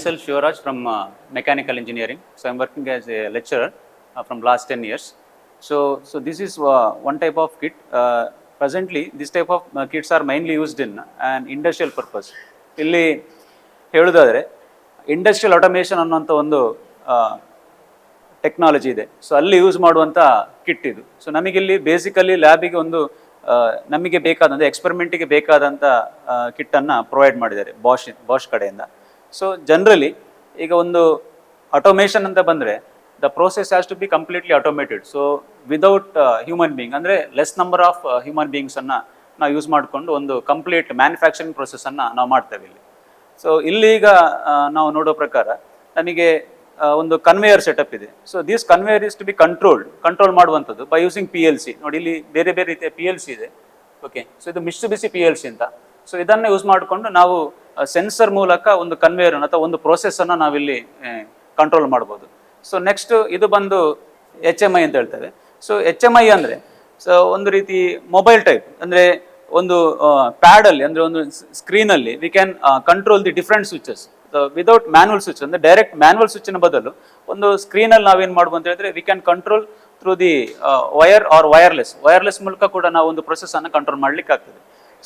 myself Shivaraj from uh, mechanical engineering. So I'm working as a lecturer uh, from last 10 years. So, so this is uh, one type of kit. Uh, presently, this type of uh, kits are mainly used in an industrial purpose. ಇಲ್ಲಿ ಹೇಳೋದಾದರೆ industrial automation ಅನ್ನುವಂಥ ಒಂದು technology ಇದೆ so ಅಲ್ಲಿ use ಮಾಡುವಂಥ kit ಇದು so ನಮಗಿಲ್ಲಿ basically ಲ್ಯಾಬಿಗೆ ಒಂದು ನಮಗೆ ಬೇಕಾದಂಥ ಎಕ್ಸ್ಪೆರಿಮೆಂಟಿಗೆ ಬೇಕಾದಂಥ ಕಿಟ್ಟನ್ನು ಪ್ರೊವೈಡ್ ಮಾಡಿದ್ದಾರೆ ಬಾಷ್ ಬಾಷ್ ಕಡೆಯಿಂದ ಸೊ ಜನರಲಿ ಈಗ ಒಂದು ಆಟೋಮೇಷನ್ ಅಂತ ಬಂದರೆ the process has to be completely automated so without human being ಅಂದರೆ ಲೆಸ್ ನಂಬರ್ ಆಫ್ ಹ್ಯೂಮನ್ ಬೀಯಿಂಗ್ಸನ್ನು ನಾವು ಯೂಸ್ ಮಾಡಿಕೊಂಡು ಒಂದು ಕಂಪ್ಲೀಟ್ ಮ್ಯಾನುಫ್ಯಾಕ್ಚರಿಂಗ್ ಪ್ರೊಸೆಸನ್ನು ನಾವು ಮಾಡ್ತೇವೆ ಇಲ್ಲಿ. ಸೊ ಇಲ್ಲಿ ಈಗ ನಾವು ನೋಡೋ ಪ್ರಕಾರ ನಮಗೆ ಒಂದು ಕನ್ವೇಯರ್ ಸೆಟಪ್ ಇದೆ. So this conveyor is to be controlled control ಮಾಡುವಂಥದ್ದು by using P L C ನೋಡಿ, ಇಲ್ಲಿ ಬೇರೆ ಬೇರೆ ರೀತಿಯ ಪಿ ಎಲ್ ಸಿ ಇದೆ. ಓಕೆ ಸೊ ಇದು Mitsubishi P L C ಅಂತ. ಸೊ ಇದನ್ನು ಯೂಸ್ ಮಾಡಿಕೊಂಡು ನಾವು ಸೆನ್ಸರ್ ಮೂಲಕ ಒಂದು ಕನ್ವೇಯರ್ ಅಥವಾ ಒಂದು ಪ್ರೊಸೆಸನ್ನು ನಾವಿಲ್ಲಿ ಕಂಟ್ರೋಲ್ ಮಾಡ್ಬೋದು. ಸೊ ನೆಕ್ಸ್ಟ್ ಇದು ಬಂದು ಎಚ್ ಎಂ ಐ ಅಂತ ಹೇಳ್ತೇವೆ ಸೊ ಎಚ್ ಎಂ ಐ ಅಂದರೆ ಸೊ ಒಂದು ರೀತಿ ಮೊಬೈಲ್ ಟೈಪ್ ಅಂದರೆ ಒಂದು ಪ್ಯಾಡಲ್ಲಿ ಅಂದರೆ ಒಂದು ಸ್ಕ್ರೀನಲ್ಲಿ we can control the different switches without manual switch ಅಂದರೆ ಡೈರೆಕ್ಟ್ ಮ್ಯಾನ್ಯಲ್ ಸ್ವಿಚ್ನ ಬದಲು ಒಂದು ಸ್ಕ್ರೀನಲ್ಲಿ ನಾವೇನು ಮಾಡ್ಬೋದು ಅಂತ ಹೇಳಿದ್ರೆ we can control through the wire or wireless wireless ಮೂಲಕ ಕೂಡ ನಾವು ಒಂದು ಪ್ರೊಸೆಸನ್ನು ಕಂಟ್ರೋಲ್ ಮಾಡ್ಲಿಕ್ಕೆ ಆಗ್ತದೆ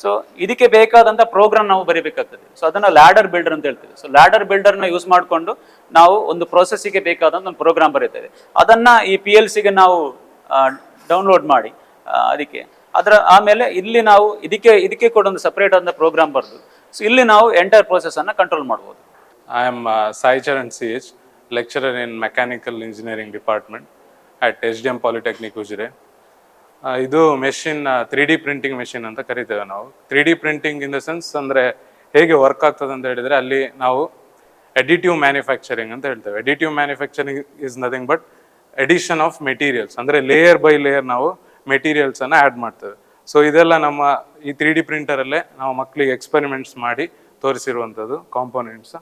ಸೊ ಇದಕ್ಕೆ ಬೇಕಾದಂಥ ಪ್ರೋಗ್ರಾಮ್ ನಾವು ಬರೀಬೇಕಾಗ್ತದೆ. ಸೊ ಅದನ್ನು ಲ್ಯಾಡರ್ ಬಿಲ್ಡರ್ ಅಂತ ಹೇಳ್ತೇವೆ. ಸೊ ಲ್ಯಾಡರ್ ಬಿಲ್ಡರ್ನ ಯೂಸ್ ಮಾಡಿಕೊಂಡು ನಾವು ಒಂದು ಪ್ರೊಸೆಸ್ಸಿಗೆ ಬೇಕಾದಂಥ ಒಂದು ಪ್ರೋಗ್ರಾಮ್ ಬರೀತೇವೆ ಅದನ್ನು ಈ ಪಿ ಎಲ್ ಸಿಗೆ ನಾವು ಡೌನ್ಲೋಡ್ ಮಾಡಿ ಅದಕ್ಕೆ. ಅದರ ಆಮೇಲೆ ಇಲ್ಲಿ ನಾವು ಇದಕ್ಕೆ ಇದಕ್ಕೆ ಕೂಡ ಒಂದು ಸಪ್ರೇಟ್ ಆದ ಪ್ರೋಗ್ರಾಮ್ ಬರೆದು ಸೊ ಇಲ್ಲಿ ನಾವು ಎಂಟೈರ್ ಪ್ರೊಸೆಸನ್ನು ಕಂಟ್ರೋಲ್ ಮಾಡ್ಬೋದು. ಸಾಯಿಚರ್ and C H lecturer in mechanical engineering department at Department D SDM polytechnic Ujire. ಇದು machine three D printing machine ಅಂತ ಕರಿತೇವೆ ನಾವು. Three D printing in the sense ಅಂದರೆ ಹೇಗೆ ವರ್ಕ್ ಆಗ್ತದೆ ಅಂತ ಹೇಳಿದರೆ ಅಲ್ಲಿ ನಾವು ಎಡಿಟಿವ್ ಮ್ಯಾನುಫ್ಯಾಕ್ಚರಿಂಗ್ ಅಂತ ಹೇಳ್ತೇವೆ. Additive manufacturing is nothing but addition of materials ಅಂದರೆ ಲೇಯರ್ ಬೈ ಲೇಯರ್ ನಾವು ಮೆಟೀರಿಯಲ್ಸನ್ನು ಆ್ಯಡ್ ಮಾಡ್ತೇವೆ. ಸೊ ಇದೆಲ್ಲ ನಮ್ಮ ಈ ತ್ರೀ ಡಿ ಪ್ರಿಂಟರಲ್ಲೇ ನಾವು ಮಕ್ಕಳಿಗೆ ಎಕ್ಸ್ಪೆರಿಮೆಂಟ್ಸ್ ಮಾಡಿ ತೋರಿಸಿರುವಂಥದ್ದು ಕಾಂಪೋನೆಂಟ್ಸ್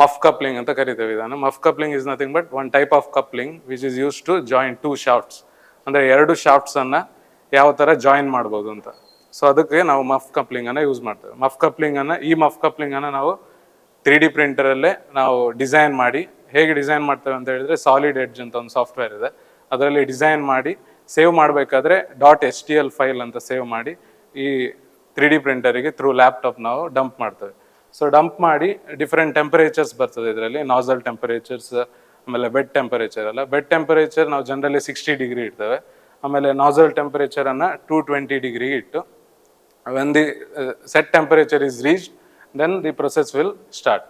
ಮಫ್ ಕಪ್ಲಿಂಗ್ ಅಂತ ಕರಿತೇವೆ ಇದನ್ನು. Muff coupling is nothing but one type of coupling which is use to join two shafts ಅಂದರೆ ಎರಡು ಶಾಫ್ಟ್ಸನ್ನು ಯಾವ ಥರ ಜಾಯಿನ್ ಮಾಡ್ಬೋದು ಅಂತ. ಸೊ ಅದಕ್ಕೆ ನಾವು ಮಫ್ ಕಪ್ಲಿಂಗನ್ನು ಯೂಸ್ ಮಾಡ್ತೇವೆ. ಮಫ್ ಕಪ್ಲಿಂಗನ್ನು ಈ ಮಫ್ ಕಪ್ಲಿಂಗನ್ನು ನಾವು ತ್ರೀ ಡಿ ಪ್ರಿಂಟರಲ್ಲೇ ನಾವು ಡಿಸೈನ್ ಮಾಡಿ, ಹೇಗೆ ಡಿಸೈನ್ ಮಾಡ್ತೇವೆ ಅಂತ ಹೇಳಿದ್ರೆ ಸಾಲಿಡ್ ಎಡ್ಜ್ ಅಂತ ಒಂದು ಸಾಫ್ಟ್ವೇರ್ ಇದೆ. ಅದರಲ್ಲಿ ಡಿಸೈನ್ ಮಾಡಿ ಸೇವ್ ಮಾಡಬೇಕಾದ್ರೆ dot H T L file ಅಂತ ಸೇವ್ ಮಾಡಿ, ಈ ತ್ರೀ ಡಿ ಪ್ರಿಂಟರಿಗೆ ಥ್ರೂ ಲ್ಯಾಪ್ಟಾಪ್ ನಾವು ಡಂಪ್ ಮಾಡ್ತೇವೆ. ಸೊ ಡಂಪ್ ಮಾಡಿ ಡಿಫ್ರೆಂಟ್ ಟೆಂಪರೇಚರ್ಸ್ ಬರ್ತದೆ ಇದರಲ್ಲಿ ನಾಸಲ್ ಟೆಂಪರೇಚರ್ಸ್ ಆಮೇಲೆ ಬೆಡ್ ಟೆಂಪರೇಚರ್ ಅಲ್ಲ. ಬೆಡ್ ಟೆಂಪರೇಚರ್ ನಾವು ಜನರಲಿ ಸಿಕ್ಸ್ಟಿ ಡಿಗ್ರಿ ಇಡ್ತೇವೆ. ಆಮೇಲೆ ನಾಸಲ್ ಟೆಂಪರೇಚರನ್ನು ಟೂ ಟ್ವೆಂಟಿ ಡಿಗ್ರಿ ಇಟ್ಟು when the set temperature is reach then the process will start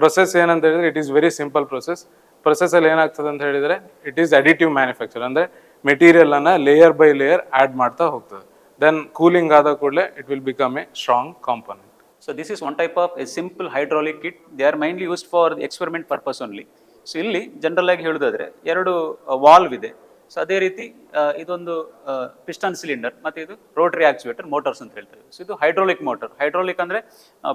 process ಏನಂತ ಹೇಳಿದ್ರೆ it is very simple process ಪ್ರೊಸೆಸಲ್ಲಿ ಏನಾಗ್ತದೆ ಅಂತ ಹೇಳಿದ್ರೆ ಇಟ್ ಈಸ್ ಅಡಿಟಿವ್ ಮ್ಯಾನುಫ್ಯಾಕ್ಚರ್ ಅಂದರೆ ಮೆಟೀರಿಯಲನ್ನು ಲೇಯರ್ ಬೈ ಲೇಯರ್ ಆ್ಯಡ್ ಮಾಡ್ತಾ ಹೋಗ್ತದೆ. ದೆನ್ ಕೂಲಿಂಗ್ ಆದ ಕೂಡಲೇ it will become a strong component so this is one type of a simple hydraulic kit they are mainly used for experiment purpose only so ಇಲ್ಲಿ general ಆಗಿ ಹೇಳೋದಾದ್ರೆ ಎರಡು valve ಇದೆ. So ಅದೇ ರೀತಿ ಇದೊಂದು ಪಿಸ್ಟನ್ ಸಿಲಿಂಡರ್ ಮತ್ತು ಇದು ರೋಟರಿ ಆಕ್ಚುವೇಟರ್ ಮೋಟರ್ಸ್ ಅಂತ ಹೇಳ್ತೇವೆ ಸೊ ಇದು ಹೈಡ್ರೋಲಿಕ್ ಮೋಟರ್ ಹೈಡ್ರೋಲಿಕ್ ಅಂದರೆ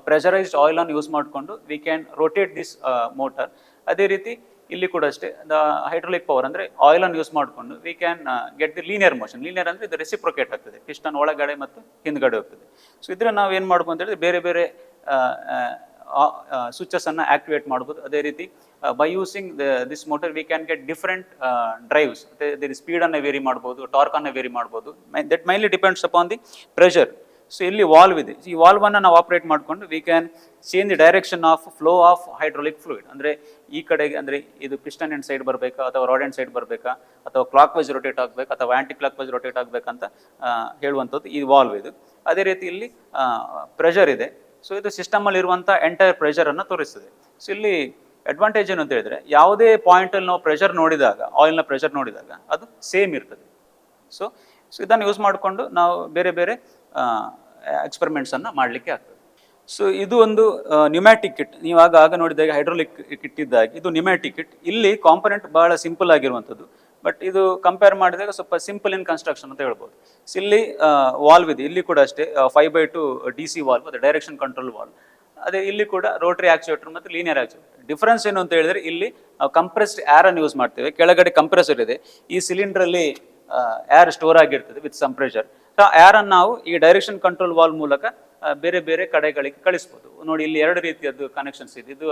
ಪ್ರೆಷರೈಸ್ಡ್ ಆಯಿಲ್ ಅನ್ನು ಯೂಸ್ ಮಾಡಿಕೊಂಡು we can rotate this motor ಅದೇ ರೀತಿ ಇಲ್ಲಿ ಕೂಡ ಅಷ್ಟೇ, ದ ಹೈಡ್ರೋಲಿಕ್ ಪವರ್ ಅಂದರೆ ಆಯಿಲ್ ಅನ್ನು ಯೂಸ್ ಮಾಡಿಕೊಂಡು we can get the linear motion linear ಅಂದರೆ ಇದು ರೆಸಿಪ್ರೊಕೇಟ್ ಆಗ್ತದೆ. ಪಿಸ್ಟನ್ ಒಳಗಡೆ ಮತ್ತು ಹಿಂದ್ಗಡೆ ಹೋಗ್ತದೆ. ಸೊ ಇದ್ರೆ ನಾವು ಏನು ಮಾಡ್ಬೋದು ಅಂತ ಹೇಳಿದ್ರೆ ಬೇರೆ ಬೇರೆ ಸ್ವಿಚಸ್ಸನ್ನು ಆಕ್ಟಿವೇಟ್ ಮಾಡ್ಬೋದು. ಅದೇ ರೀತಿ by using this motor we can get different drives ಅದೇ ಸ್ಪೀಡನ್ನು ವೇರಿ ಮಾಡ್ಬೋದು ಟಾರ್ಕನ್ನು ವೇರಿ ಮಾಡ್ಬೋದು. That mainly depends upon the pressure so ಇಲ್ಲಿ ವಾಲ್ವ್ ಇದೆ. ಈ ವಾಲ್ವನ್ನು ನಾವು ಆಪರೇಟ್ ಮಾಡಿಕೊಂಡು we can change the direction of flow of hydraulic fluid ಅಂದರೆ, ಈ ಕಡೆಗೆ ಅಂದರೆ, ಇದು ಪಿಸ್ಟನ್ ಎಂಡ್ ಸೈಡ್ ಬರಬೇಕಾ, ಅಥವಾ ರಾಡ್ ಎಂಡ್ ಸೈಡ್ ಬರಬೇಕಾ, ಅಥವಾ ಕ್ಲಾಕ್ ವೈಸ್ ರೊಟೇಟ್ ಆಗಬೇಕು, ಅಥವಾ ಆ್ಯಂಟಿ ಕ್ಲಾಕ್ ವೈಸ್ ರೊಟೇಟ್ ಆಗಬೇಕಂತ ಹೇಳುವಂಥದ್ದು ಈ ವಾಲ್ವ್ ಇದು. ಅದೇ ರೀತಿ ಇಲ್ಲಿ ಪ್ರೆಷರ್ ಇದೆ. ಸೊ ಇದು ಸಿಸ್ಟಮಲ್ಲಿ ಇರುವಂಥ ಎಂಟೈರ್ ಪ್ರೆಷರನ್ನು ತೋರಿಸ್ತದೆ. ಸೊ ಇಲ್ಲಿ ಅಡ್ವಾಂಟೇಜ್ ಏನು ಅಂತ ಹೇಳಿದ್ರೆ, ಯಾವುದೇ ಪಾಯಿಂಟಲ್ಲಿ ನಾವು ಪ್ರೆಷರ್ ನೋಡಿದಾಗ ಆಯಿಲ್ನ ಪ್ರೆಷರ್ ನೋಡಿದಾಗ ಅದು ಸೇಮ್ ಇರ್ತದೆ. ಸೊ ಸೊ ಇದನ್ನು ಯೂಸ್ ಮಾಡಿಕೊಂಡು ನಾವು ಬೇರೆ ಬೇರೆ ಎಕ್ಸ್ಪೆರಿಮೆಂಟ್ಸನ್ನು ಮಾಡಲಿಕ್ಕೆ ಆಗ್ತದೆ. ಸೊ ಇದು ಒಂದು ನ್ಯೂಮ್ಯಾಟಿಕ್ ಕಿಟ್ ನೀವು ಆಗ ಆಗ ನೋಡಿದಾಗ ಹೈಡ್ರೋಲಿಕ್ ಕಿಟ್ ಇದ್ದಾಗ, ಇದು ನ್ಯೂಮ್ಯಾಟಿಕ್ ಕಿಟ್ ಇಲ್ಲಿ ಕಾಂಪೊನೆಂಟ್ ಬಹಳ ಸಿಂಪಲ್ ಆಗಿರುವಂಥದ್ದು. ಬಟ್ ಇದು ಕಂಪೇರ್ ಮಾಡಿದಾಗ ಸ್ವಲ್ಪ ಸಿಂಪಲ್ ಇನ್ ಕನ್ಸ್ಟ್ರಕ್ಷನ್ ಅಂತ ಹೇಳ್ಬೋದು. ಸೊ ಇಲ್ಲಿ ವಾಲ್ವ್ ಇದೆ. ಇಲ್ಲಿ ಕೂಡ ಅಷ್ಟೇ five by two D C valve, ಅದು ಡೈರೆಕ್ಷನ್ ಕಂಟ್ರೋಲ್ ವಾಲ್ವ್. ಅದೇ, ಇಲ್ಲಿ ಕೂಡ ರೋಟರಿ ಆಕ್ಚುಯೇಟರ್ ಮತ್ತು ಲೀನಿಯರ್ ಆಕ್ಚುಯೇಟರ್ ಡಿಫ್ರೆನ್ಸ್ ಏನು ಅಂತ ಹೇಳಿದ್ರೆ ಇಲ್ಲಿ ಕಂಪ್ರೆಸ್ಡ್ ಅನ್ನು ಯೂಸ್ ಮಾಡ್ತೇವೆ. ಕೆಳಗಡೆ ಕಂಪ್ರೆಸರ್ ಇದೆ. ಈ ಸಿಲಿಂಡ್ರಲ್ಲಿ ಏರ್ ಸ್ಟೋರ್ ಆಗಿರ್ತದೆ with some pressure pressure so ಏರನ್ನು ನಾವು ಈ ಡೈರೆಕ್ಷನ್ ಕಂಟ್ರೋಲ್ ವಾಲ್ ಮೂಲಕ ಬೇರೆ ಬೇರೆ ಕಡೆಗಳಿಗೆ ಕಳಿಸ್ಬೋದು. ನೋಡಿ, ಇಲ್ಲಿ ಎರಡು ರೀತಿಯದ್ದು ಕನೆಕ್ಷನ್ಸ್ ಇದೆ. ಇದು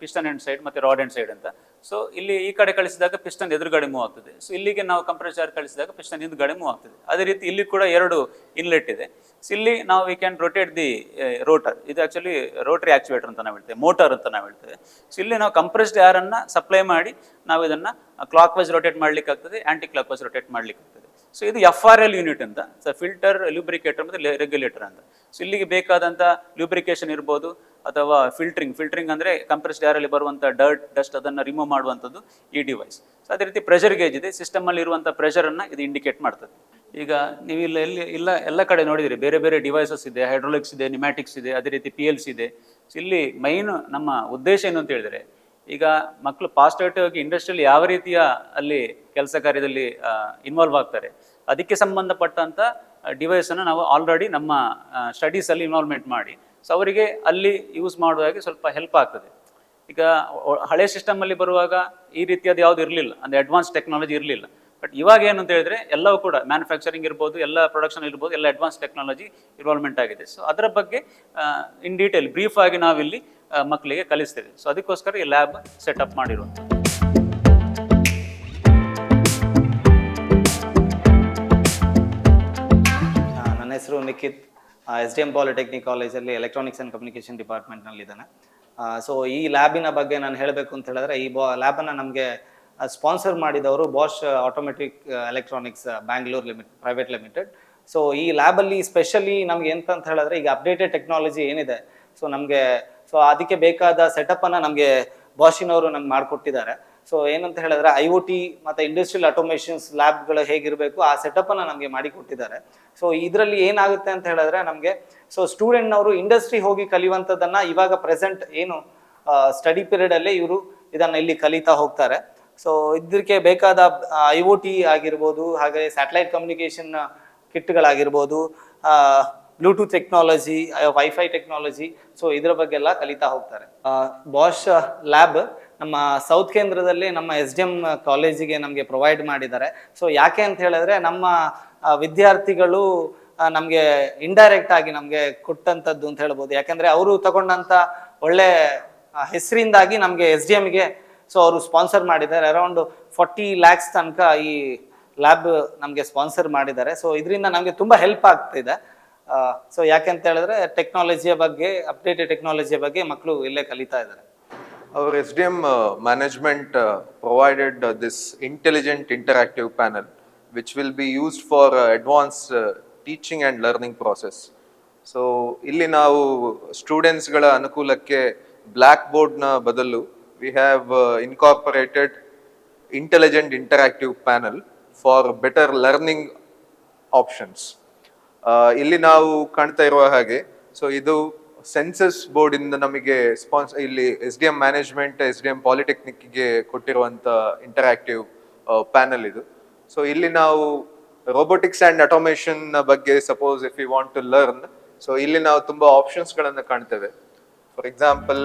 ಪಿಸ್ಟನ್ ಎಂಡ್ ಸೈಡ್ ಮತ್ತು ರಾಡ್ ಎಂಡ್ ಸೈಡ್ ಅಂತ. ಸೊ ಇಲ್ಲಿ ಈ ಕಡೆ ಕಳಿಸಿದಾಗ ಪಿಸ್ಟನ್ ಎದುರುಗಡೆ ಮೂವ್ ಆಗ್ತದೆ. ಸೊ ಇಲ್ಲಿಗೆ ನಾವು ಕಂಪ್ರೆಸರ್ ಕಳಿಸಿದಾಗ ಪಿಸ್ಟನ್ ಹಿಂದ್ಗಡೆ ಮೂವ್ ಆಗ್ತದೆ. ಅದೇ ರೀತಿ ಇಲ್ಲಿ ಕೂಡ ಎರಡು ಇನ್ಲೆಟ್ ಇದೆ. ಸೊ ಇಲ್ಲಿ ನಾವು we can rotate the rotor ಇದು ಆ್ಯಕ್ಚುಲಿ ರೋಟರಿ ಆಕ್ಚುವೇಟರ್ ಅಂತ ನಾವು ಹೇಳ್ತೇವೆ. ಮೋಟರ್ ಅಂತ ನಾವು ಹೇಳ್ತೇವೆ. ಸೊ ಇಲ್ಲಿ ನಾವು ಕಂಪ್ರೆಸ್ಡ್ ಏರನ್ನು ಸಪ್ಲೈ ಮಾಡಿ, ನಾವು ಇದನ್ನು ಕ್ಲಾಕ್ ವೈಸ್ ರೊಟೇಟ್ ಮಾಡ್ಲಿಕ್ಕೆ ಆಗ್ತದೆ ಆ್ಯಂಟಿ ಕ್ಲಾಕ್ ವೈಸ್ ರೊಟೇಟ್ ಮಾಡ್ಲಿಕ್ಕೆ ಆಗ್ತದೆ. ಸೊ ಇದು ಎಫ್ ಆರ್ ಎಲ್ ಯೂನಿಟ್ ಅಂತ. ಸೊ ಫಿಲ್ಟರ್ ಲ್ಯೂಬ್ರಿಕೇಟರ್ ಮತ್ತು ರೆಗ್ಯುಲೇಟರ್ ಅಂತ. ಸೊ ಇಲ್ಲಿಗೆ ಬೇಕಾದಂಥ ಲ್ಯೂಬ್ರಿಕೇಶನ್ ಇರ್ಬೋದು ಅಥವಾ ಫಿಲ್ಟ್ರಿಂಗ್ ಫಿಲ್ಟ್ರಿಂಗ್ ಅಂದರೆ ಕಂಪ್ರೆಸ್ಡ್ ಏರಲ್ಲಿ ಬರುವಂಥ ಡರ್ಟ್ ಡಸ್ಟ್ ಅದನ್ನು ರಿಮೂವ್ ಮಾಡುವಂಥದ್ದು ಈ ಡಿವೈಸ್ ಸೊ ಅದೇ ರೀತಿ ಪ್ರೆಷರ್ ಗೇಜ್ ಇದೆ. ಸಿಸ್ಟಮಲ್ಲಿ ಇರುವಂಥ ಪ್ರೆಷರನ್ನು ಇದು ಇಂಡಿಕೇಟ್ ಮಾಡ್ತದೆ. ಈಗ ನೀವು ಇಲ್ಲ, ಎಲ್ಲಿ, ಇಲ್ಲ, ಎಲ್ಲ ಕಡೆ ನೋಡಿದಿರಿ. ಬೇರೆ ಬೇರೆ ಡಿವೈಸಸ್ ಇದೆ. ಹೈಡ್ರೋಲಿಕ್ಸ್ ಇದೆ ನಿಮ್ಯಾಟಿಕ್ಸ್ ಇದೆ, ಅದೇ ರೀತಿ ಪಿ ಎಲ್ಸ್ ಇದೆ. ಸೊ ಇಲ್ಲಿ ಮೈನ್ ನಮ್ಮ ಉದ್ದೇಶ ಏನು ಅಂತ ಹೇಳಿದ್ರೆ, ಈಗ ಮಕ್ಕಳು ಪಾಸ್ಟೇಟಿವ್ ಆಗಿ ಇಂಡಸ್ಟ್ರಿಯಲ್ಲಿ ಯಾವ ರೀತಿಯ ಅಲ್ಲಿ ಕೆಲಸ ಕಾರ್ಯದಲ್ಲಿ ಇನ್ವಾಲ್ವ್ ಆಗ್ತಾರೆ, ಅದಕ್ಕೆ ಸಂಬಂಧಪಟ್ಟಂತ ಡಿವೈಸನ್ನು ನಾವು ಆಲ್ರೆಡಿ ನಮ್ಮ ಸ್ಟಡೀಸಲ್ಲಿ ಇನ್ವಾಲ್ವ್ಮೆಂಟ್ ಮಾಡಿ. ಸೊ ಅವರಿಗೆ ಅಲ್ಲಿ ಯೂಸ್ ಮಾಡುವಾಗ ಸ್ವಲ್ಪ ಹೆಲ್ಪ್ ಆಗ್ತದೆ. ಈಗ ಹಳೆ ಹಳೆ ಸಿಸ್ಟಮಲ್ಲಿ ಬರುವಾಗ ಈ ರೀತಿಯಾದ ಯಾವುದು ಇರಲಿಲ್ಲ. ಅಂದರೆ ಅಡ್ವಾನ್ಸ್ ಟೆಕ್ನಾಲಜಿ ಇರಲಿಲ್ಲ. ಬಟ್ ಇವಾಗ ಏನು ಅಂತ ಹೇಳಿದ್ರೆ ಎಲ್ಲವೂ ಕೂಡ ಮ್ಯಾನುಫ್ಯಾಕ್ಚರಿಂಗ್ ಇರ್ಬೋದು, ಎಲ್ಲ ಪ್ರೊಡಕ್ಷನ್ ಇರ್ಬೋದು, ಎಲ್ಲ ಅಡ್ವಾನ್ಸ್ ಟೆಕ್ನಾಲಜಿ ಇನ್ವಾಲ್ವ್ಮೆಂಟ್ ಆಗಿದೆ. ಸೊ ಅದರ ಬಗ್ಗೆ ಇನ್ ಡೀಟೇಲ್ ಬ್ರೀಫ್ ಆಗಿ ನಾವಿಲ್ಲಿ ಮಕ್ಕಳಿಗೆ ಕಲಿಸ್ತೇವೆ. ಸೊ ಅದಕ್ಕೋಸ್ಕರ ಈ ಲ್ಯಾಬ್ ಸೆಟಪ್ ಮಾಡಿರುವಂಥದ್ದು. ಹೆಸರು Nikhith. S D M polytechnic ಕಾಲೇಜಲ್ಲಿ ಎಲೆಕ್ಟ್ರಾನಿಕ್ಸ್ ಆ್ಯಂಡ್ ಕಮ್ಯುನಿಕೇಷನ್ ಡಿಪಾರ್ಟ್ಮೆಂಟ್ನಲ್ಲಿದ್ದಾನೆ ಸೊ ಈ ಲ್ಯಾಬಿನ ಬಗ್ಗೆ ನಾನು ಹೇಳಬೇಕು ಅಂತ ಹೇಳಿದ್ರೆ, ಈ ಬಾ ಲ್ಯಾಬನ್ನು ನಮಗೆ ಸ್ಪಾನ್ಸರ್ ಮಾಡಿದವರು Bosch automatic electronics Bangalore limit private limited so ಈ ಲ್ಯಾಬಲ್ಲಿ ಸ್ಪೆಷಲಿ ನಮ್ಗೆ ಎಂತ ಅಂತ ಹೇಳಿದ್ರೆ, ಈಗ ಅಪ್ಡೇಟೆಡ್ ಟೆಕ್ನಾಲಜಿ ಏನಿದೆ ಸೊ ನಮಗೆ ಸೊ ಅದಕ್ಕೆ ಬೇಕಾದ ಸೆಟಪ್ಪನ್ನು ನಮಗೆ ಬಾಷಿನವರು ನಮ್ಗೆ ಮಾಡಿಕೊಟ್ಟಿದ್ದಾರೆ. ಸೊ ಏನಂತ ಹೇಳಿದ್ರೆ ಐ ಒ ಟಿ ಮತ್ತು ಇಂಡಸ್ಟ್ರಿಯಲ್ ಆಟೋಮೇಷನ್ಸ್ ಲ್ಯಾಬ್ಗಳು ಹೇಗಿರಬೇಕು ಆ ಸೆಟಪ್ಪನ್ನು ನಮಗೆ ಮಾಡಿ ಕೊಟ್ಟಿದ್ದಾರೆ. ಸೊ ಇದರಲ್ಲಿ ಏನಾಗುತ್ತೆ ಅಂತ ಹೇಳಿದ್ರೆ ನಮಗೆ ಸೊ ಸ್ಟೂಡೆಂಟ್ನವರು ಇಂಡಸ್ಟ್ರಿ ಹೋಗಿ ಕಲಿಯುವಂಥದ್ದನ್ನು ಇವಾಗ ಪ್ರೆಸೆಂಟ್ ಏನು ಸ್ಟಡಿ ಪೀರಿಯಡಲ್ಲೇ ಇವರು ಇದನ್ನು ಇಲ್ಲಿ ಕಲಿತಾ ಹೋಗ್ತಾರೆ. ಸೊ ಇದಕ್ಕೆ ಬೇಕಾದ ಐ ಒ ಟಿ ಆಗಿರ್ಬೋದು, ಹಾಗೆ satellite communication ಕಿಟ್ಗಳಾಗಿರ್ಬೋದು Bluetooth technology WiFi technology so ಇದರ ಬಗ್ಗೆ ಎಲ್ಲ ಕಲಿತಾ ಹೋಗ್ತಾರೆ. ಬಾಷ್ ಲ್ಯಾಬ್ ನಮ್ಮ ಸೌತ್ ಕೇಂದ್ರದಲ್ಲಿ ನಮ್ಮ ಎಸ್ ಡಿ ಎಂ ಕಾಲೇಜಿಗೆ ನಮಗೆ ಪ್ರೊವೈಡ್ ಮಾಡಿದ್ದಾರೆ. ಸೊ ಯಾಕೆ ಅಂತ ಹೇಳಿದ್ರೆ ನಮ್ಮ ವಿದ್ಯಾರ್ಥಿಗಳು ನಮಗೆ ಇಂಡೈರೆಕ್ಟ್ ಆಗಿ ನಮಗೆ ಕೊಟ್ಟಂಥದ್ದು ಅಂತ ಹೇಳ್ಬೋದು. ಯಾಕಂದ್ರೆ ಅವರು ತಗೊಂಡಂಥ ಒಳ್ಳೆ ಹೆಸರಿಂದಾಗಿ ನಮಗೆ ಎಸ್ ಡಿ ಎಮ್ಗೆ ಸೊ ಅವರು ಸ್ಪಾನ್ಸರ್ ಮಾಡಿದ್ದಾರೆ. ಅರೌಂಡ್ ಫಾರ್ಟಿ ಲ್ಯಾಕ್ಸ್ ತನಕ ಈ ಲ್ಯಾಬ್ ನಮಗೆ ಸ್ಪಾನ್ಸರ್ ಮಾಡಿದ್ದಾರೆ. ಸೊ ಇದರಿಂದ ನಮಗೆ ತುಂಬ ಹೆಲ್ಪ್ ಆಗ್ತಿದೆ. ಸೊ ಯಾಕೆ ಅಂತ ಹೇಳಿದ್ರೆ ಟೆಕ್ನಾಲಜಿಯ ಬಗ್ಗೆ ಅಪ್ಡೇಟೆಡ್ ಟೆಕ್ನಾಲಜಿಯ ಬಗ್ಗೆ ಮಕ್ಕಳು ಇಲ್ಲೇ ಕಲಿತಾ ಇದ್ದಾರೆ. Our SDM uh, management uh, provided uh, this intelligent interactive panel, which will be used for uh, advanced uh, teaching and learning process. So ಇಲ್ಲಿ ನಾವು ಸ್ಟೂಡೆಂಟ್ಸ್ಗಳ ಅನುಕೂಲಕ್ಕೆ ಬ್ಲ್ಯಾಕ್ ಬೋರ್ಡ್ನ ಬದಲು we have incorporated intelligent interactive panel for better learning options ಇಲ್ಲಿ ನಾವು ಕಾಣ್ತಾ ಇರುವ ಹಾಗೆ ಸೊ ಇದು census board ಇಂದ ನಮಗೆ ಸ್ಪಾನ್ಸ್ ಇಲ್ಲಿ S D M management S D M ಪಾಲಿಟೆಕ್ನಿಕ್ಗೆ ಕೊಟ್ಟಿರುವಂತ ಇಂಟರಾಕ್ಟಿವ್ ಪ್ಯಾನಲ್ ಇದು. ಸೊ ಇಲ್ಲಿ ನಾವು ರೋಬೋಟಿಕ್ಸ್ ಅಂಡ್ ಅಟೋಮೇಷನ್ ಬಗ್ಗೆ suppose if you want to learn so ಇಲ್ಲಿ ನಾವು ತುಂಬಾ ಆಪ್ಷನ್ಸ್ ಗಳನ್ನ ಕಾಣ್ತೇವೆ. For example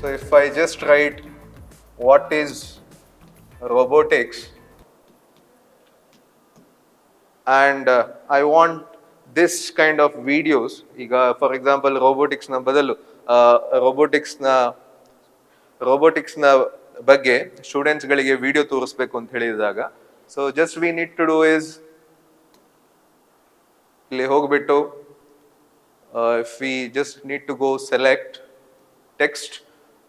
so if I just write what is robotics? And uh, I want this kind of videos, ಈಗ ಫಾರ್ ಎಕ್ಸಾಂಪಲ್ ರೋಬೋಟಿಕ್ಸ್ನ ಬದಲು ರೋಬೋಟಿಕ್ಸ್ನ ರೋಬೋಟಿಕ್ಸ್ನ ಬಗ್ಗೆ ಸ್ಟೂಡೆಂಟ್ಸ್ಗಳಿಗೆ ವಿಡಿಯೋ ತೋರಿಸ್ಬೇಕು ಅಂತ ಹೇಳಿದಾಗ. So just we need to do is ಇಲ್ಲಿ ಹೋಗ್ಬಿಟ್ಟು if we just need to go select text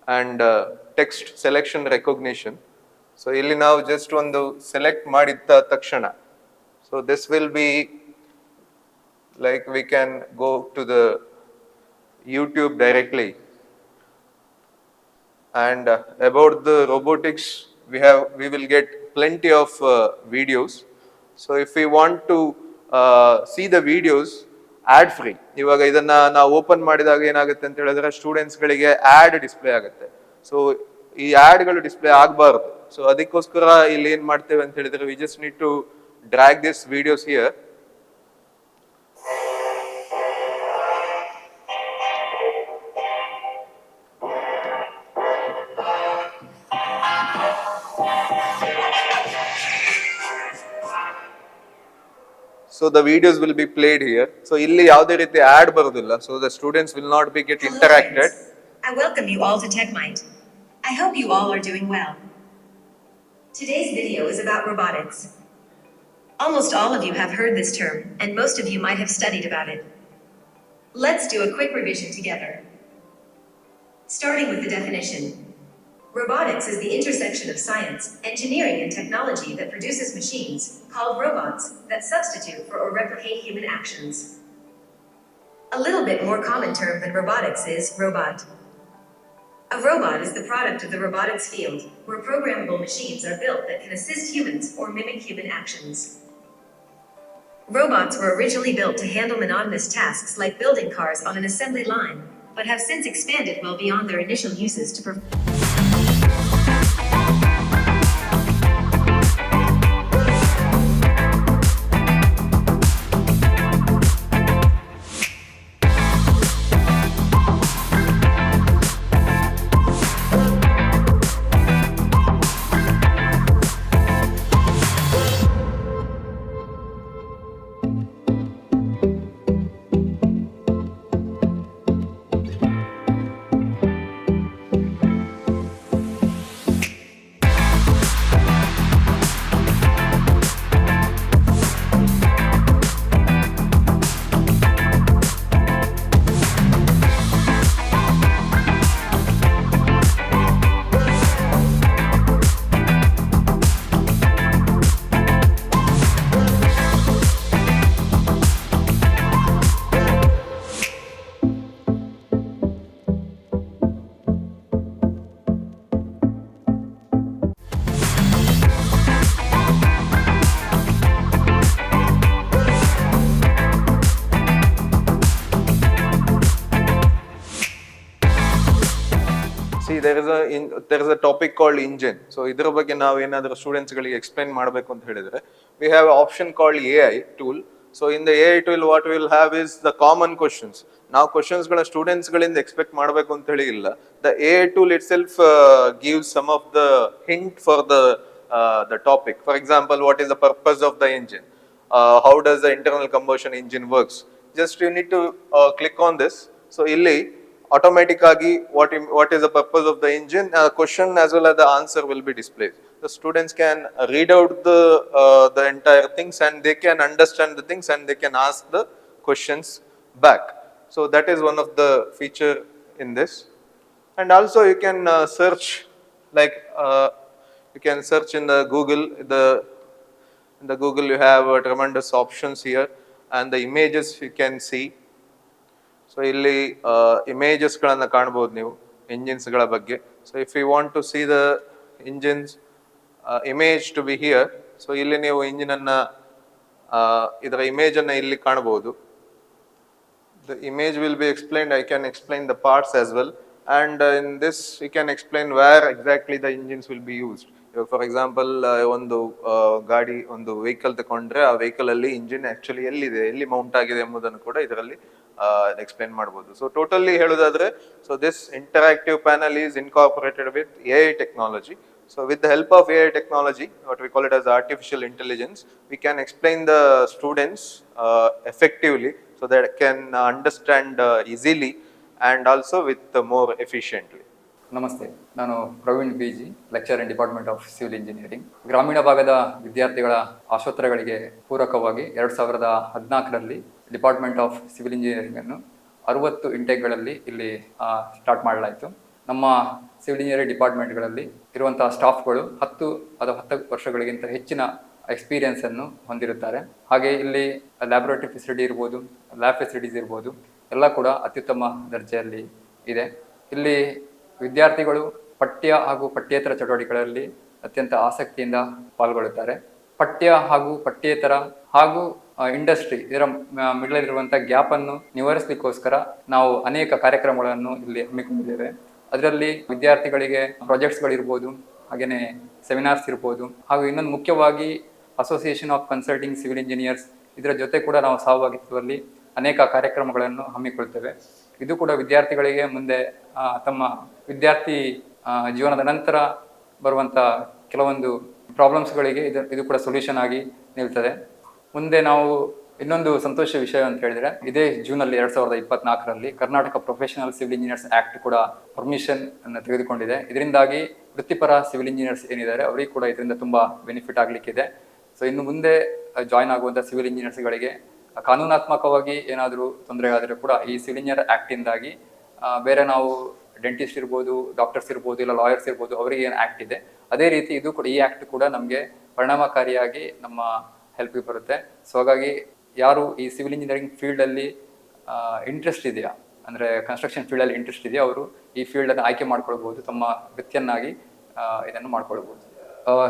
and text selection recognition so ಇಲ್ಲಿ ನಾವು ಜಸ್ಟ್ ಒಂದು ಸೆಲೆಕ್ಟ್ ಮಾಡಿದ ತಕ್ಷಣ so this will be like we can go to the YouTube directly and uh, about the robotics we have we will get plenty of uh, videos so if we want to uh, see the videos ad free ಇವಾಗ ಇದನ್ನ ನಾವು open ಮಾಡಿದಾಗ ಏನಾಗುತ್ತೆ ಅಂತ ಹೇಳಿದ್ರೆ students ಗಳಿಗೆ add display ಆಗುತ್ತೆ. So ಈ ಆ್ಯಡ್ಗಳು ಗಳು ಡಿಸ್ಪ್ಲೇ ಆಗಬಾರ್ದು. ಸೊ ಅದಕ್ಕೋಸ್ಕರ ಇಲ್ಲಿ ಏನ್ ಮಾಡ್ತೇವೆ ಅಂತ ಹೇಳಿದ್ರೆ we just need to drag this videos here So the videos will be played here. So ಇಲ್ಲಿ ಯಾವುದೇ ರೀತಿ ad ಬರುದಿಲ್ಲ. So the students will not be get Hello, interacted. friends. I welcome you all to TechMind. I hope you all are doing well. Today's video is about robotics. Almost all of you have heard this term, and most of you might have studied about it. Let's do a quick revision together. Starting with the definition. Robotics is the intersection of science, engineering, and technology that produces machines, called robots, that substitute for or replicate human actions. A little bit more common term than robotics is robot. A robot is the product of the robotics field, where programmable machines are built that can assist humans or mimic human actions. Robots were originally built to handle monotonous tasks like building cars on an assembly line, but have since expanded well beyond their initial uses to perform. There is there is a topic called engine so ಇದ್ರ ಬಗ್ಗೆ ನಾವು ಏನಾದರೂ ಸ್ಟೂಡೆಂಟ್ಸ್ಗಳಿಗೆ explain ಮಾಡಬೇಕು ಅಂತ ಹೇಳಿದ್ರೆ we have option called A I tool so in the A I tool what will have is the common questions ನಾವು ಕ್ವಶನ್ಸ್ಗಳ ಸ್ಟೂಡೆಂಟ್ಸ್ಗಳಿಂದ ಎಕ್ಸ್ಪೆಕ್ಟ್ ಮಾಡಬೇಕು ಅಂತ ಹೇಳಿ ಇಲ್ಲ. The A I tool itself give some of the hint for the the topic for example what is the purpose of the engine how does the internal combustion engine works just you need to click on this so ಇಲ್ಲಿ automatic what what is the purpose of the engine? Uh, question as well as the answer will be displayed. The students can read out the uh, the entire things and they can understand the things and they can ask the questions back. So that is one of the feature in this. And also you can uh, search like uh, you can search in the google the in the google you have uh, tremendous options here and the images you can see so ಇಲ್ಲಿ ಇಮೇಜಸ್ಗಳನ್ನು ಕಾಣ್ಬೋದು ನೀವು ಇಂಜಿನ್ಸ್ಗಳ ಬಗ್ಗೆ. So if you want to see the engines image to be here so ಇಲ್ಲಿ ನೀವು ಇಂಜಿನನ್ನು ಇದರ ಇಮೇಜನ್ನು ಇಲ್ಲಿ ಕಾಣ್ಬೋದು. The image will be explained I can explain the parts as well. And in this you can explain where exactly the engines will be use for example ಒಂದು ಗಾಡಿ, ಒಂದು ವೆಹಿಕಲ್ ತಗೊಂಡ್ರೆ ಆ ವೆಹಿಕಲ್ ಅಲ್ಲಿ ಇಂಜಿನ್ ಆಕ್ಚುಲಿ ಎಲ್ಲಿದೆ, ಎಲ್ಲಿ Mount ಆಗಿದೆ ಎಂಬುದನ್ನು ಕೂಡ ಇದರಲ್ಲಿ ಎಕ್ಸ್ಪ್ಲೇನ್ ಮಾಡ್ಬೋದು ಸೊ ಟೋಟಲಿ ಹೇಳೋದಾದ್ರೆ so this interactive panel is incorporated with A I technology So with the help of AI technology, what we call it as artificial intelligence, we can explain the students uh, effectively so that can understand uh, easily and also with uh, more efficiently. ನಮಸ್ತೆ ನಾನು Praveen B G lecture in department of civil engineering ಗ್ರಾಮೀಣ ಭಾಗದ ವಿದ್ಯಾರ್ಥಿಗಳ ಆಶೋತ್ತರಗಳಿಗೆ ಪೂರಕವಾಗಿ ಎರಡು ಸಾವಿರದ ಹದಿನಾಲ್ಕರಲ್ಲಿ department of civil engineering ಅನ್ನು ಅರವತ್ತು ಇಂಟೆಕ್ಗಳಲ್ಲಿ ಇಲ್ಲಿ ಸ್ಟಾರ್ಟ್ ಮಾಡಲಾಯಿತು. ನಮ್ಮ ಸಿವಿಲ್ ಇಂಜಿನಿಯರಿಂಗ್ ಡಿಪಾರ್ಟ್ಮೆಂಟ್ಗಳಲ್ಲಿ ಇರುವಂತಹ ಸ್ಟಾಫ್ಗಳು ಹತ್ತು ಅಥವಾ ಹತ್ತು ವರ್ಷಗಳಿಗಿಂತ ಹೆಚ್ಚಿನ ಎಕ್ಸ್ಪೀರಿಯನ್ಸ್ ಅನ್ನು ಹೊಂದಿರುತ್ತಾರೆ. ಹಾಗೆ ಇಲ್ಲಿ ಲ್ಯಾಬೊರೇಟರಿ ಫೆಸಿಲಿಟಿ ಇರ್ಬೋದು ಲ್ಯಾಬ್ ಫೆಸಿಲಿಟೀಸ್ ಇರ್ಬೋದು, ಎಲ್ಲ ಕೂಡ ಅತ್ಯುತ್ತಮ ದರ್ಜೆಯಲ್ಲಿ ಇದೆ. ಇಲ್ಲಿ ವಿದ್ಯಾರ್ಥಿಗಳು ಪಠ್ಯ ಹಾಗೂ ಪಠ್ಯೇತರ ಚಟುವಟಿಕೆಗಳಲ್ಲಿ ಅತ್ಯಂತ ಆಸಕ್ತಿಯಿಂದ ಪಾಲ್ಗೊಳ್ಳುತ್ತಾರೆ. ಪಠ್ಯ ಹಾಗೂ ಪಠ್ಯೇತರ ಹಾಗೂ ಇಂಡಸ್ಟ್ರಿ ಇದರ ಮಿಡ್ಲಲ್ಲಿರುವಂಥ ಗ್ಯಾಪ್ ಅನ್ನು ನಿವಾರಿಸಲಿಕ್ಕೋಸ್ಕರ ನಾವು ಅನೇಕ ಕಾರ್ಯಕ್ರಮಗಳನ್ನು ಇಲ್ಲಿ ಹಮ್ಮಿಕೊಂಡಿದ್ದೇವೆ. ಅದರಲ್ಲಿ ವಿದ್ಯಾರ್ಥಿಗಳಿಗೆ ಪ್ರಾಜೆಕ್ಟ್ಸ್ಗಳಿರ್ಬೋದು ಹಾಗೆಯೇ ಸೆಮಿನಾರ್ಸ್ ಇರ್ಬೋದು, ಹಾಗೂ ಇನ್ನೊಂದು ಮುಖ್ಯವಾಗಿ association of consulting civil engineers ಇದರ ಜೊತೆ ಕೂಡ ನಾವು ಸಹಭಾಗಿತ್ವದಲ್ಲಿ ಅನೇಕ ಕಾರ್ಯಕ್ರಮಗಳನ್ನು ಹಮ್ಮಿಕೊಳ್ತೇವೆ. ಇದು ಕೂಡ ವಿದ್ಯಾರ್ಥಿಗಳಿಗೆ ಮುಂದೆ ತಮ್ಮ ವಿದ್ಯಾರ್ಥಿ ಜೀವನದ ನಂತರ ಬರುವಂಥ ಕೆಲವೊಂದು ಪ್ರಾಬ್ಲಮ್ಸ್ಗಳಿಗೆ ಇದು ಇದು ಕೂಡ ಸೊಲ್ಯೂಷನ್ ಆಗಿ ನಿಲ್ತದೆ. ಮುಂದೆ ನಾವು ಇನ್ನೊಂದು ಸಂತೋಷ ವಿಷಯ ಅಂತ ಹೇಳಿದ್ರೆ, ಇದೇ ಜೂನ್ ಅಲ್ಲಿ ಎರಡ್ ಸಾವಿರದ ಇಪ್ಪತ್ನಾಲ್ಕರಲ್ಲಿ Karnataka professional civil engineers act ಕೂಡ ಪರ್ಮಿಷನ್ ಅನ್ನು ತೆಗೆದುಕೊಂಡಿದೆ. ಇದರಿಂದಾಗಿ ವೃತ್ತಿಪರ ಸಿವಿಲ್ ಇಂಜಿನಿಯರ್ಸ್ ಏನಿದ್ದಾರೆ, ಅವರಿಗೆ ಕೂಡ ಇದರಿಂದ ತುಂಬಾ ಬೆನಿಫಿಟ್ ಆಗ್ಲಿಕ್ಕಿದೆ. ಸೊ ಇನ್ನು ಮುಂದೆ ಜಾಯ್ನ್ ಆಗುವಂತ ಸಿವಿಲ್ ಇಂಜಿನಿಯರ್ಸ್ಗಳಿಗೆ ಕಾನೂನಾತ್ಮಕವಾಗಿ ಏನಾದರೂ ತೊಂದರೆ ಆದರೆ ಕೂಡ ಈ ಸಿವಿಲ್ ಇಂಜಿನಿಯರ್ ಆಕ್ಟ್ ಇಂದಾಗಿ ಬೇರೆ ನಾವು ಡೆಂಟಿಸ್ಟ್ ಇರ್ಬೋದು ಡಾಕ್ಟರ್ಸ್ ಇರ್ಬೋದು, ಇಲ್ಲ ಲಾಯರ್ಸ್ ಇರ್ಬೋದು, ಅವರಿಗೆ ಏನು ಆಕ್ಟ್ ಇದೆ, ಅದೇ ರೀತಿ ಇದು ಕೂಡ ಈ ಆಕ್ಟ್ ಕೂಡ ನಮಗೆ ಪರಿಣಾಮಕಾರಿಯಾಗಿ ನಮ್ಮ ಹೆಲ್ಪ್ಗೆ ಬರುತ್ತೆ. ಸೊ ಹಾಗಾಗಿ ಯಾರು ಈ ಸಿವಿಲ್ ಇಂಜಿನಿಯರಿಂಗ್ ಫೀಲ್ಡಲ್ಲಿ ಇಂಟ್ರೆಸ್ಟ್ ಇದೆಯಾ? ಅಂದರೆ ಕನ್ಸ್ಟ್ರಕ್ಷನ್ ಫೀಲ್ಡಲ್ಲಿ ಇಂಟ್ರೆಸ್ಟ್ ಇದೆಯಾ? ಅವರು ಈ ಫೀಲ್ಡನ್ನು ಆಯ್ಕೆ ಮಾಡ್ಕೊಳ್ಬೋದು ತಮ್ಮ ವೃತ್ತಿಯನ್ನಾಗಿ ಇದನ್ನು ಮಾಡ್ಕೊಳ್ಬೋದು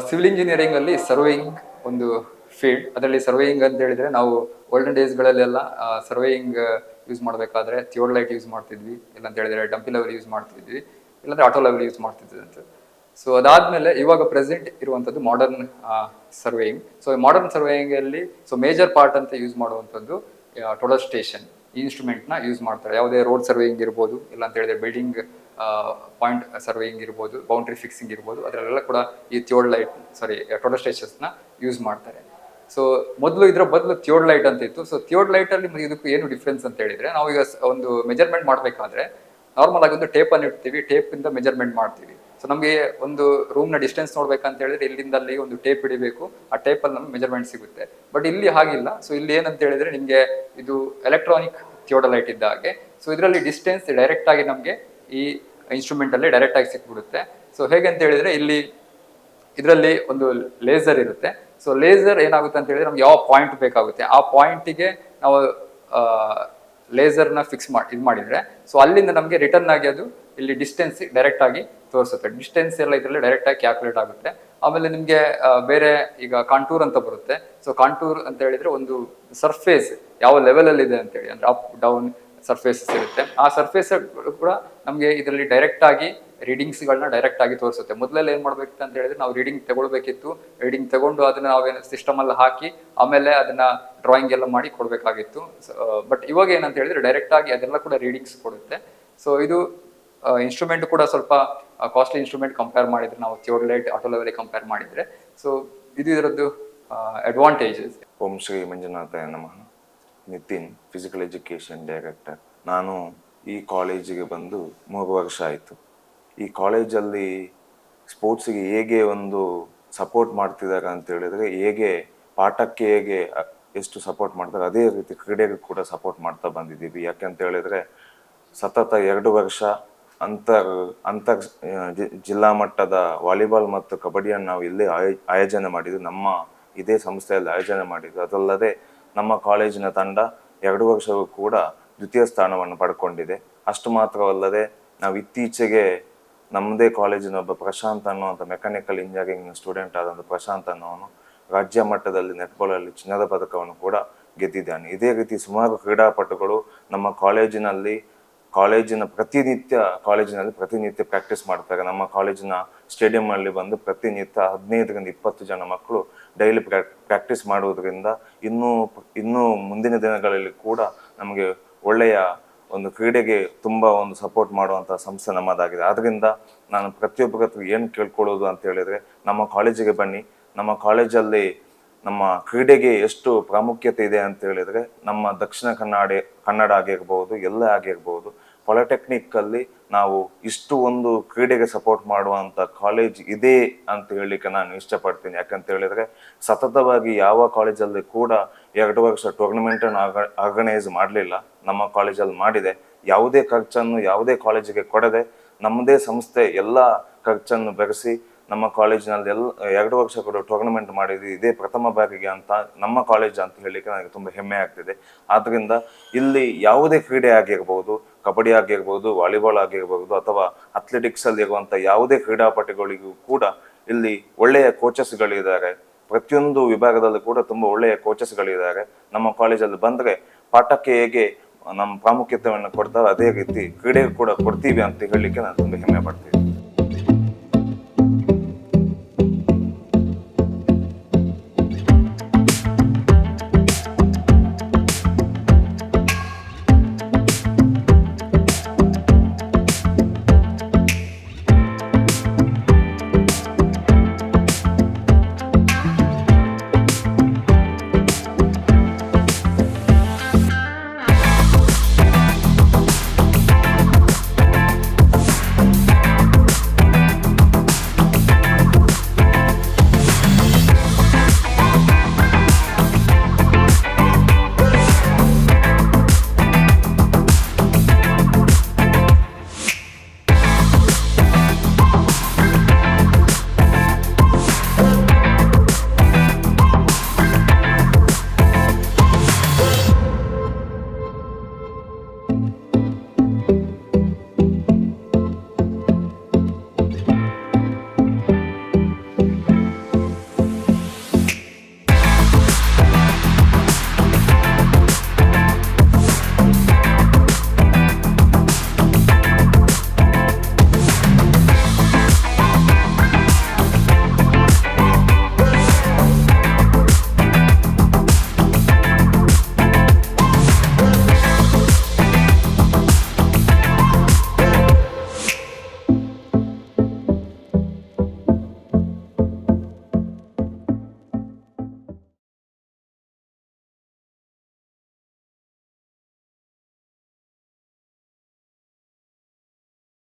ಸಿವಿಲ್ ಇಂಜಿನಿಯರಿಂಗ್ ಅಲ್ಲಿ ಸರ್ವೇಯಿಂಗ್ ಒಂದು ಫೀಲ್ಡ್ ಅದರಲ್ಲಿ ಸರ್ವೇಯಿಂಗ್ ಅಂತ ಹೇಳಿದ್ರೆ ನಾವು ಓಲ್ಡನ್ ಡೇಸ್ಗಳಲ್ಲೆಲ್ಲ ಸರ್ವೇಯಿಂಗ್ ಯೂಸ್ ಮಾಡಬೇಕಾದ್ರೆ ಥಿಯೋಡ್ಲೈಟ್ ಯೂಸ್ ಮಾಡ್ತಿದ್ವಿ. ಇಲ್ಲ ಅಂತ ಹೇಳಿದ್ರೆ ಡಂಪಿ ಲೆವೆಲ್ ಯೂಸ್ ಮಾಡ್ತಿದ್ವಿ. ಇಲ್ಲಾಂದ್ರೆ ಆಟೋ ಲೆವೆಲ್ ಯೂಸ್ ಮಾಡ್ತಿದ್ವಿ ಅಂತ ಸೊ ಅದಾದ್ಮೇಲೆ ಇವಾಗ ಪ್ರೆಸೆಂಟ್ ಇರುವಂಥದ್ದು modern surveying so modern surveying ಅಲ್ಲಿ ಸೊ ಮೇಜರ್ ಪಾರ್ಟ್ ಅಂತ ಯೂಸ್ ಮಾಡುವಂಥದ್ದು ಟೋಟಲ್ ಸ್ಟೇಷನ್ ಈ ನ ಯೂಸ್ ಮಾಡ್ತಾರೆ. ಯಾವುದೇ ರೋಡ್ ಸರ್ವೇಯಿಂಗ್ ಇರ್ಬೋದು, ಇಲ್ಲ ಅಂತ ಹೇಳಿದ್ರೆ ಬಿಲ್ಡಿಂಗ್ ಪಾಯಿಂಟ್ ಸರ್ವೇಯಿಂಗ್ ಇರ್ಬೋದು ಬೌಂಡ್ರಿ ಫಿಕ್ಸಿಂಗ್ ಇರ್ಬೋದು, ಅದರಲ್ಲೆಲ್ಲ ಕೂಡ ಈ ಥಿಯೋಡ್ ಲೈಟ್ ಸಾರಿ ಟೋಟಲ್ನ ಯೂಸ್ ಮಾಡ್ತಾರೆ. ಸೊ ಮೊದಲು ಇದರ ಬದಲು ಥಿಯೋಡ್ ಲೈಟ್ ಅಂತ ಇತ್ತು. ಸೊ ಥಿಯೋಡ್ ಲೈಟ್ ಅಲ್ಲಿ ಇದಕ್ಕೂ ಏನು ಡಿಫ್ರೆನ್ಸ್ ಅಂತ ಹೇಳಿದ್ರೆ ನಾವು ಈಗ ಒಂದು ಮೆಜರ್ಮೆಂಟ್ ಮಾಡಬೇಕಾದ್ರೆ ನಾರ್ಮಲ್ ಆಗಿ ಒಂದು ಟೇಪ್ ಅನ್ನು ಇಡ್ತೀವಿ ಟೇಪ್ ಇಂದ ಮೆಜರ್ಮೆಂಟ್ ಮಾಡ್ತೀವಿ. ಸೊ ನಮಗೆ ಒಂದು ರೂಮ್ನ ಡಿಸ್ಟೆನ್ಸ್ ನೋಡ್ಬೇಕಂತ ಹೇಳಿದ್ರೆ ಇಲ್ಲಿಂದ ಅಲ್ಲಿ ಒಂದು ಟೇಪ್ ಹಿಡಿಬೇಕು. ಆ ಟೇಪ್ ಅಲ್ಲಿ ನಮಗೆ ಮೆಜರ್ಮೆಂಟ್ ಸಿಗುತ್ತೆ. ಬಟ್ ಇಲ್ಲಿ ಹಾಗಿಲ್ಲ. ಸೊ ಇಲ್ಲಿ ಏನಂತ ಹೇಳಿದ್ರೆ ನಿಮಗೆ ಇದು ಎಲೆಕ್ಟ್ರಾನಿಕ್ ಥಿಯೋಡಲೈಟ್ ಇದ್ದ ಹಾಗೆ. ಸೊ ಇದರಲ್ಲಿ ಡಿಸ್ಟೆನ್ಸ್ ಡೈರೆಕ್ಟ್ ಆಗಿ ನಮಗೆ ಈ ಇನ್ಸ್ಟ್ರೂಮೆಂಟ್ ಅಲ್ಲಿ ಡೈರೆಕ್ಟ್ ಆಗಿ ಸಿಕ್ಬಿಡುತ್ತೆ. ಸೊ ಹೇಗೆ ಅಂತ ಹೇಳಿದ್ರೆ ಇಲ್ಲಿ ಇದರಲ್ಲಿ ಒಂದು ಲೇಸರ್ ಇರುತ್ತೆ. ಸೊ ಲೇಸರ್ ಏನಾಗುತ್ತೆ ಅಂತ ಹೇಳಿದ್ರೆ ನಮ್ಗೆ ಯಾವ ಪಾಯಿಂಟ್ ಬೇಕಾಗುತ್ತೆ. ಆ ಪಾಯಿಂಟಿಗೆ ನಾವು ಲೇಸರ್ನ ಫಿಕ್ಸ್ ಮಾಡಿ ಇದು ಮಾಡಿದ್ರೆ. ಸೊ ಅಲ್ಲಿಂದ ನಮಗೆ ರಿಟರ್ನ್ ಆಗಿ ಅದು ಇಲ್ಲಿ ಡಿಸ್ಟೆನ್ಸ್ ಡೈರೆಕ್ಟ್ ಆಗಿ ತೋರಿಸುತ್ತೆ. ಡಿಸ್ಟೆನ್ಸ್ ಎಲ್ಲ ಇದರಲ್ಲಿ ಡೈರೆಕ್ಟ್ ಆಗಿ ಕ್ಯಾಲ್ಕುಲೇಟ್ ಆಗುತ್ತೆ. ಆಮೇಲೆ ನಿಮಗೆ ಬೇರೆ ಈಗ ಕಾಂಟೂರ್ ಅಂತ ಬರುತ್ತೆ. ಸೊ ಕಾಂಟೂರ್ ಅಂತ ಹೇಳಿದ್ರೆ ಒಂದು ಸರ್ಫೇಸ್ ಯಾವ ಲೆವೆಲ್ ಅಲ್ಲಿ ಇದೆ ಅಂತ ಹೇಳಿ ಅಂದ್ರೆ ಅಪ್ ಡೌನ್ ಸರ್ಫೇಸಸ್ ಇರುತ್ತೆ. ಆ ಸರ್ಫೇಸ್ ಕೂಡ ನಮಗೆ ಇದರಲ್ಲಿ ಡೈರೆಕ್ಟ್ ಆಗಿ ರೀಡಿಂಗ್ಸ್ಗಳನ್ನ ಡೈರೆಕ್ಟ್ ಆಗಿ ತೋರಿಸುತ್ತೆ. ಮೊದಲೆಲ್ಲ ಏನ್ ಮಾಡ್ಬೇಕಿತ್ತು ಅಂತ ಹೇಳಿದ್ರೆ ನಾವು ರೀಡಿಂಗ್ ತಗೊಳ್ಬೇಕಿತ್ತು. ರೀಡಿಂಗ್ ತಗೊಂಡು ಅದನ್ನ ನಾವೇನು ಸಿಸ್ಟಮ್ ಅಲ್ಲಿ ಹಾಕಿ, ಆಮೇಲೆ ಅದನ್ನ ಡ್ರಾಯಿಂಗ್ ಎಲ್ಲ ಮಾಡಿ ಕೊಡ್ಬೇಕಾಗಿತ್ತು. ಬಟ್ ಇವಾಗ ಏನಂತ ಹೇಳಿದ್ರೆ ಡೈರೆಕ್ಟ್ ಆಗಿ ಅದೆಲ್ಲ ಕೂಡ ರೀಡಿಂಗ್ಸ್ ಕೊಡುತ್ತೆ. ಸೊ ಇದು ಇನ್ಸ್ಟ್ರೂಮೆಂಟ್ ಕೂಡ ಸ್ವಲ್ಪ ಕಾಸ್ಟ್ಲಿ ಇನ್ಸ್ಟ್ರೂಮೆಂಟ್ ಕಂಪೇರ್ ಮಾಡಿದ್ರೆ ನಾವು ಥಿಯೋಡ್ಲೈಟ್ ಆಟೋ ಲೆವೆಲ್ ಕಂಪೇರ್ ಮಾಡಿದ್ರೆ. ಸೊ ಇದು ಇದರದ್ದು ಅಡ್ವಾಂಟೇಜಸ್ ಓಂ ಶ್ರೀ ಮಂಜುನಾಥ ನಮಃ. ನಿತಿನ್ ಫಿಸಿಕಲ್ ಎಜುಕೇಷನ್ ಡೈರೆಕ್ಟರ್ ನಾನು ಈ ಕಾಲೇಜಿಗೆ ಬಂದು ಮೂರು ವರ್ಷ ಆಯಿತು. ಈ ಕಾಲೇಜಲ್ಲಿ ಸ್ಪೋರ್ಟ್ಸಿಗೆ ಹೇಗೆ ಒಂದು ಸಪೋರ್ಟ್ ಮಾಡ್ತಿದ್ದಾರೆ ಅಂತ ಹೇಳಿದ್ರೆ, ಹೇಗೆ ಪಾಠಕ್ಕೆ ಹೇಗೆ ಎಷ್ಟು ಸಪೋರ್ಟ್ ಮಾಡ್ತಾರೆ, ಅದೇ ರೀತಿ ಕ್ರೀಡೆಗೆ ಕೂಡ ಸಪೋರ್ಟ್ ಮಾಡ್ತಾ ಬಂದಿದ್ದೀವಿ. ಯಾಕೆಂತ ಹೇಳಿದ್ರೆ, ಸತತ ಎರಡು ವರ್ಷ ಅಂತರ್ ಅಂತರ್ ಜಿಲ್ಲಾ ಮಟ್ಟದ ವಾಲಿಬಾಲ್ ಮತ್ತು ಕಬಡ್ಡಿಯನ್ನು ನಾವು ಇಲ್ಲಿ ಆಯೋ- ಆಯೋಜನೆ ಮಾಡಿದ್ದು, ನಮ್ಮ ಇದೇ ಸಂಸ್ಥೆಯಲ್ಲಿ ಆಯೋಜನೆ ಮಾಡಿದ್ದು. ಅದಲ್ಲದೆ ನಮ್ಮ ಕಾಲೇಜಿನ ತಂಡ ಎರಡು ವರ್ಷವೂ ಕೂಡ ದ್ವಿತೀಯ ಸ್ಥಾನವನ್ನು ಪಡ್ಕೊಂಡಿದೆ. ಅಷ್ಟು ಮಾತ್ರವಲ್ಲದೆ ನಾವು ಇತ್ತೀಚೆಗೆ ನಮ್ಮದೇ ಕಾಲೇಜಿನ ಒಬ್ಬ ಪ್ರಶಾಂತ್ ಅನ್ನುವಂಥ ಮೆಕ್ಯಾನಿಕಲ್ ಇಂಜಿನಿಯರಿಂಗ್ ಸ್ಟೂಡೆಂಟ್ ಆದಂಥ ಪ್ರಶಾಂತ್ ಅನ್ನೋನು ರಾಜ್ಯ ಮಟ್ಟದಲ್ಲಿ ನೆಟ್ಬಾಲಲ್ಲಿ ಚಿನ್ನದ ಪದಕವನ್ನು ಕೂಡ ಗೆದ್ದಿದ್ದಾನೆ. ಇದೇ ರೀತಿ ಸುಮಾರು ಕ್ರೀಡಾಪಟುಗಳು ನಮ್ಮ ಕಾಲೇಜಿನಲ್ಲಿ ಕಾಲೇಜಿನ ಪ್ರತಿನಿತ್ಯ, ಕಾಲೇಜಿನಲ್ಲಿ ಪ್ರತಿನಿತ್ಯ ಪ್ರಾಕ್ಟೀಸ್ ಮಾಡ್ತಾರೆ. ನಮ್ಮ ಕಾಲೇಜಿನ ಸ್ಟೇಡಿಯಂ ಅಲ್ಲಿ ಬಂದು ಪ್ರತಿನಿತ್ಯ ಹದಿನೈದರಿಂದ ಇಪ್ಪತ್ತು ಜನ ಮಕ್ಕಳು ಡೈಲಿ ಪ್ರಾಕ್ಟೀಸ್ ಮಾಡುವುದರಿಂದ ಇನ್ನೂ ಇನ್ನೂ ಮುಂದಿನ ದಿನಗಳಲ್ಲಿ ಕೂಡ ನಮಗೆ ಒಳ್ಳೆಯ ಒಂದು ಕ್ರೀಡೆಗೆ ತುಂಬ ಒಂದು ಸಪೋರ್ಟ್ ಮಾಡುವಂತಹ ಸಂಸ್ಥೆ ನಮ್ಮದಾಗಿದೆ. ಆದ್ರಿಂದ ನಾನು ಪ್ರತಿಯೊಬ್ಬರ ಹತ್ರ ಏನು ಕೇಳ್ಕೊಳ್ಳೋದು ಅಂತ ಹೇಳಿದ್ರೆ, ನಮ್ಮ ಕಾಲೇಜಿಗೆ ಬನ್ನಿ. ನಮ್ಮ ಕಾಲೇಜಲ್ಲಿ ನಮ್ಮ ಕ್ರೀಡೆಗೆ ಎಷ್ಟು ಪ್ರಾಮುಖ್ಯತೆ ಇದೆ ಅಂತ ಹೇಳಿದ್ರೆ, ನಮ್ಮ ದಕ್ಷಿಣ ಕನ್ನಡ ಕನ್ನಡ ಆಗಿರ್ಬೋದು, ಎಲ್ಲ ಆಗಿರ್ಬೋದು ಪಾಲಿಟೆಕ್ನಿಕ್ ಅಲ್ಲಿ ನಾವು ಇಷ್ಟು ಒಂದು ಕ್ರೀಡೆಗೆ ಸಪೋರ್ಟ್ ಮಾಡುವಂತ ಕಾಲೇಜ್ ಇದೆ ಅಂತ ಹೇಳಲಿಕ್ಕೆ ನಾನು ಇಷ್ಟಪಡ್ತೀನಿ. ಯಾಕಂತ ಹೇಳಿದ್ರೆ ಸತತವಾಗಿ ಯಾವ ಕಾಲೇಜಲ್ಲಿ ಕೂಡ ಎರಡು ವರ್ಷ ಟೂರ್ನಮೆಂಟ್ ಅನ್ನು ಆರ್ಗನೈಸ್ ಮಾಡಲಿಲ್ಲ. ನಮ್ಮ ಕಾಲೇಜಲ್ಲಿ ಮಾಡಿದೆ. ಯಾವುದೇ ಖರ್ಚನ್ನು ಯಾವುದೇ ಕಾಲೇಜಿಗೆ ಕೊಡದೆ ನಮ್ಮದೇ ಸಂಸ್ಥೆ ಎಲ್ಲ ಖರ್ಚನ್ನು ಬೆರೆಸಿ ನಮ್ಮ ಕಾಲೇಜಿನಲ್ಲಿ ಎಲ್ಲ, ಎರಡು ವರ್ಷ ಕೂಡ ಟೂರ್ನಮೆಂಟ್ ಮಾಡಿದ್ವಿ. ಇದೇ ಪ್ರಥಮ ಬಾರಿಗೆ ಅಂತ ನಮ್ಮ ಕಾಲೇಜ್ ಅಂತ ಹೇಳಲಿಕ್ಕೆ ನನಗೆ ತುಂಬ ಹೆಮ್ಮೆ ಆಗ್ತಿದೆ. ಆದ್ದರಿಂದ ಇಲ್ಲಿ ಯಾವುದೇ ಕ್ರೀಡೆ ಆಗಿರ್ಬೋದು ಕಬಡ್ಡಿ ಆಗಿರ್ಬೋದು, ವಾಲಿಬಾಲ್ ಆಗಿರ್ಬೋದು ಅಥವಾ ಅಥ್ಲೆಟಿಕ್ಸ್ ಅಲ್ಲಿ ಯಾವುದೇ ಕ್ರೀಡಾಪಟುಗಳಿಗೂ ಕೂಡ ಇಲ್ಲಿ ಒಳ್ಳೆಯ ಕೋಚಸ್ಗಳಿದ್ದಾರೆ ಪ್ರತಿಯೊಂದು ವಿಭಾಗದಲ್ಲೂ ಕೂಡ ತುಂಬಾ ಒಳ್ಳೆಯ ಕೋಚಸ್ಗಳಿದ್ದಾರೆ ನಮ್ಮ ಕಾಲೇಜಲ್ಲಿ ಬಂದ್ರೆ ಪಾಠಕ್ಕೆ ಹೇಗೆ ನಮ್ಮ ಪ್ರಾಮುಖ್ಯತೆಯನ್ನು ಕೊಡ್ತಾರೋ ಅದೇ ರೀತಿ ಕ್ರೀಡೆಗೂ ಕೂಡ ಕೊಡ್ತೀವಿ ಅಂತ ಹೇಳಲಿಕ್ಕೆ ನಾನು ತುಂಬಾ ಹೆಮ್ಮೆ ಪಡ್ತೀನಿ.